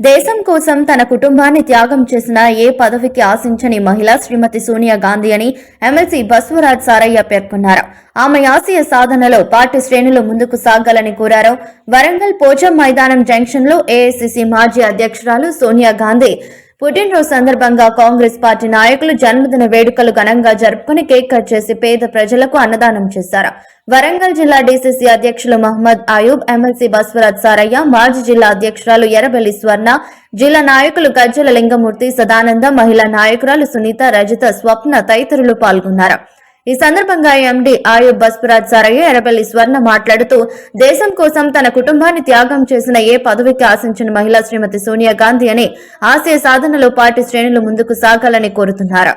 దేశం కోసం తన కుటుంబాన్ని త్యాగం చేసిన ఏ పదవికి ఆశించని మహిళ శ్రీమతి సోనియా గాంధీ అని ఎమ్మెల్సీ బస్వరాజ్ సారయ్య పేర్కొన్నారు. ఆమె ఆశయ సాధనలో పార్టీ శ్రేణులు ముందుకు సాగాలని కోరారు. వరంగల్ పోచం మైదానం జంక్షన్లో ఏఐసిసి మాజీ అధ్యక్షురాలు సోనియా గాంధీ పుట్టినరోజు సందర్భంగా కాంగ్రెస్ పార్టీ నాయకులు జన్మదిన వేడుకలు ఘనంగా జరుపుకుని కేక్ కట్ చేసి పేద ప్రజలకు అన్నదానం చేశారు. వరంగల్ జిల్లా డీసీసీ అధ్యక్షులు మహమ్మద్ అయూబ్ ఎమ్మెల్సీ బస్వరాజ్ సారయ్య మాజీ జిల్లా అధ్యక్షురాలు ఎర్రబెల్లి స్వర్ణ జిల్లా నాయకులు గజ్జల లింగమూర్తి సదానంద మహిళా నాయకురాలు సునీత రజిత స్వప్న తదితరులు పాల్గొన్నారు. ఈ సందర్భంగా ఎండి ఆయు బస్పురాజ్ సారయ్య ఎర్రబెల్లి స్వర్ణ మాట్లాడుతూ దేశం కోసం తన కుటుంబాన్ని త్యాగం చేసిన ఏ పదవికి ఆశించిన మహిళ శ్రీమతి సోనియా గాంధీ అని ఆశయ సాధనలో పార్టీ శ్రేణులు ముందుకు సాగాలని కోరుతున్నారు.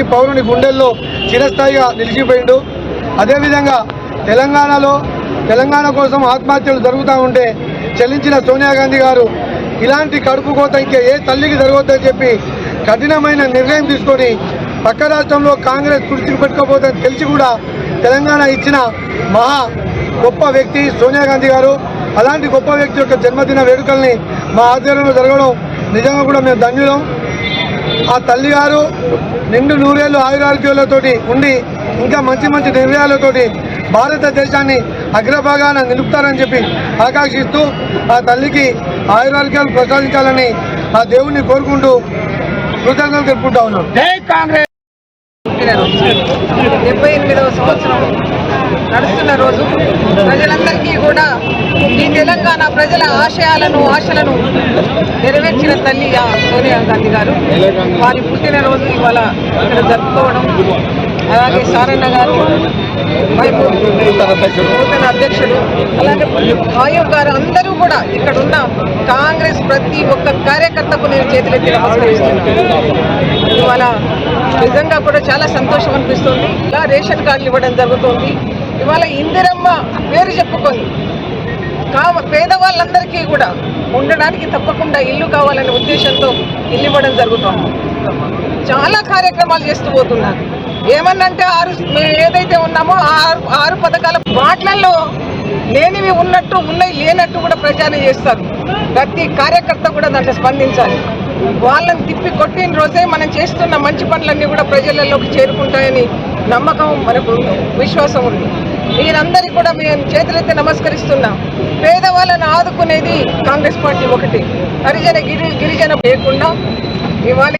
ప్రతి పౌరుని గుండెల్లో చిరస్థాయిగా నిలిచిపోయిండు. అదేవిధంగా తెలంగాణలో తెలంగాణ కోసం ఆత్మహత్యలు జరుగుతూ ఉంటే చెల్లించిన సోనియా గాంధీ గారు ఇలాంటి కడుపు కోత ఇంకా ఏ తల్లికి జరగవద్దని చెప్పి కఠినమైన నిర్ణయం తీసుకొని పక్క రాష్ట్రంలో కాంగ్రెస్ కుర్చీకి పెట్టుకోబోతుందని తెలిసి కూడా తెలంగాణ ఇచ్చిన మహా గొప్ప వ్యక్తి సోనియా గాంధీ గారు అలాంటి గొప్ప వ్యక్తి యొక్క జన్మదిన వేడుకల్ని మా ఆధ్వర్యంలో జరగడం నిజంగా కూడా మేము ధన్యులం. ఆ తల్లి గారు నిండు నూరేళ్ళు ఆయురారోగ్యాలతోటి ఉండి ఇంకా మంచి మంచి నిర్ణయాలతోటి భారతదేశాన్ని అగ్రభాగాన నిలుపుతారని చెప్పి ఆకాంక్షిస్తూ ఆ తల్లికి ఆయురారోగ్యాలు ప్రసాదించాలని ఆ దేవుణ్ణి కోరుకుంటూ కృతజ్ఞతలు తెలుపుకుంటా ఉన్నాం. డెబ్బై ఎనిమిదవ సంవత్సరం. నడుస్తున్న రోజు ప్రజలందరికీ కూడా ఈ తెలంగాణ ప్రజల ఆశయాలను ఆశలను నెరవేర్చిన తల్లి ఆ సోనియా గాంధీ గారు. వారి పుట్టినరోజు ఇవాళ ఇక్కడ జరుపుకోవడం. అలాగే సారన్న గారు వైపు నూతన అధ్యక్షుడు అలాగే ఆయో గారు అందరూ కూడా ఇక్కడ ఉన్న కాంగ్రెస్ ప్రతి ఒక్క కార్యకర్తకు నేను చేతులెత్తి నమస్కరిస్తున్నాను. ఇవాళ నిజంగా కూడా చాలా సంతోషం అనిపిస్తుంది. ఇలా రేషన్ కార్డులు ఇవ్వడం జరుగుతుంది. ఇవాళ ఇందిరమ్మ పేరు చెప్పుకొని కావ పేదవాళ్ళందరికీ కూడా ఉండడానికి తప్పకుండా ఇల్లు కావాలనే ఉద్దేశంతో ఇల్లు ఇవ్వడం జరుగుతుంది. చాలా కార్యక్రమాలు చేస్తూ పోతున్నారు. ఏమన్నంటే ఆరు మేము ఏదైతే ఉన్నామో ఆరు ఆరు పథకాల వాటిలలో లేనివి ఉన్నట్టు ఉన్నాయి లేనట్టు కూడా ప్రచారం చేస్తారు. ప్రతి కార్యకర్త కూడా దాంట్లో స్పందించాలి. వాళ్ళని తిప్పి కొట్టిన రోజే మనం చేస్తున్న మంచి పనులన్నీ కూడా ప్రజలలోకి చేరుకుంటాయని నమ్మకం మనకు విశ్వాసం ఉంది. వీరందరికీ కూడా మేము చేతులెత్తి నమస్కరిస్తున్నాం. పేదవాళ్ళను ఆదుకునేది కాంగ్రెస్ పార్టీ ఒకటి. హరిజన గిరి గిరిజన లేకుండా ఇవాళ